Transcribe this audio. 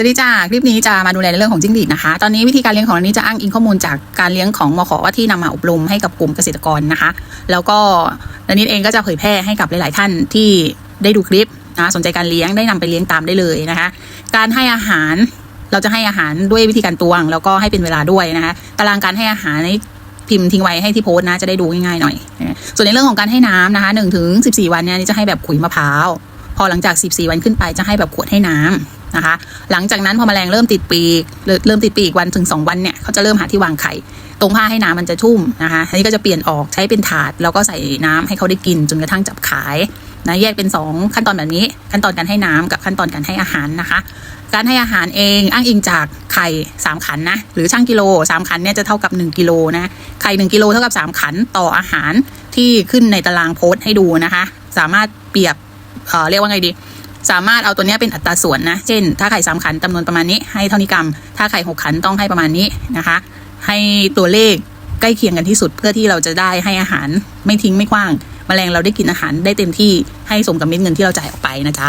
สวัสดีจ้าคลิปนี้จะมาดูแลในเรื่องของจิ้งหรีดนะคะ ตอนนี้วิธีการเลี้ยงของอันนี้จะอ้างอิงข้อมูลจากการเลี้ยงของมขว่าที่นำมาอบรมให้กับกลุ่มเกษตรกรนะคะ แล้วก็นันนิดเองก็จะเผยแพร่ให้กับหลาย ๆ ท่านที่ได้ดูคลิปนะสนใจการเลี้ยงได้นำไปเลี้ยงตามได้เลยนะคะ การให้อาหารเราจะให้อาหารด้วยวิธีการตวง แล้วก็ให้เป็นเวลาด้วยนะคะตารางการให้อาหารในพิมพ์ทิ้งไว้ให้ที่โพสต์นะจะได้ดูง่ายๆหน่อยนะส่วนในเรื่องของการให้น้ำนะคะ1ถึง14 วันเนี่ยนี่จะให้แบบขุยมะพร้าวพอหลังจาก 14 วันขึ้นไปจะให้แบบขวดให้น้ำ นะคะ หลังจากนั้นพอแมลงเริ่มติดปีกเริ่มติดปีกวันถึง 2 วันเนี่ยเขาจะเริ่มหาที่วางไข่ตรงผ้าให้น้ำมันจะชุ่มนะคะอันนี้ก็จะเปลี่ยนออกใช้เป็นถาด แล้วก็ใส่น้ำให้เขาได้กินจนกระทั่งจับขายนะแยกเป็น 2 ขั้นตอนแบบนี้ ขั้นตอนการให้น้ำกับขั้นตอนการให้อาหารนะคะ การให้อาหารเองอ้างอิงจากไข่ 3 ขันนะหรือช่างกิโล 3 ขันเนี่ยจะเท่ากับ 1กิโลนะไข่ 1กิโลเท่ากับ 3 ขันต่ออาหารที่ขึ้นในตารางโพสต์ให้ดูนะคะ สามารถเปรียบเออเรียกว่าไงดี สามารถเอาตัวนี้เป็นอัตราส่วนนะ เช่น ถ้าไข่สามขันจำนวนประมาณนี้ให้เท่านี้กรัม ถ้าไข่หกขันต้องให้ประมาณนี้นะคะ ให้ตัวเลขใกล้เคียงกันที่สุดเพื่อที่เราจะได้ให้อาหารไม่ทิ้งไม่กว้างแมลงเราได้กินอาหารได้เต็มที่ให้สมกับเม็ดเงินที่เราจ่ายออกไปนะจ๊ะ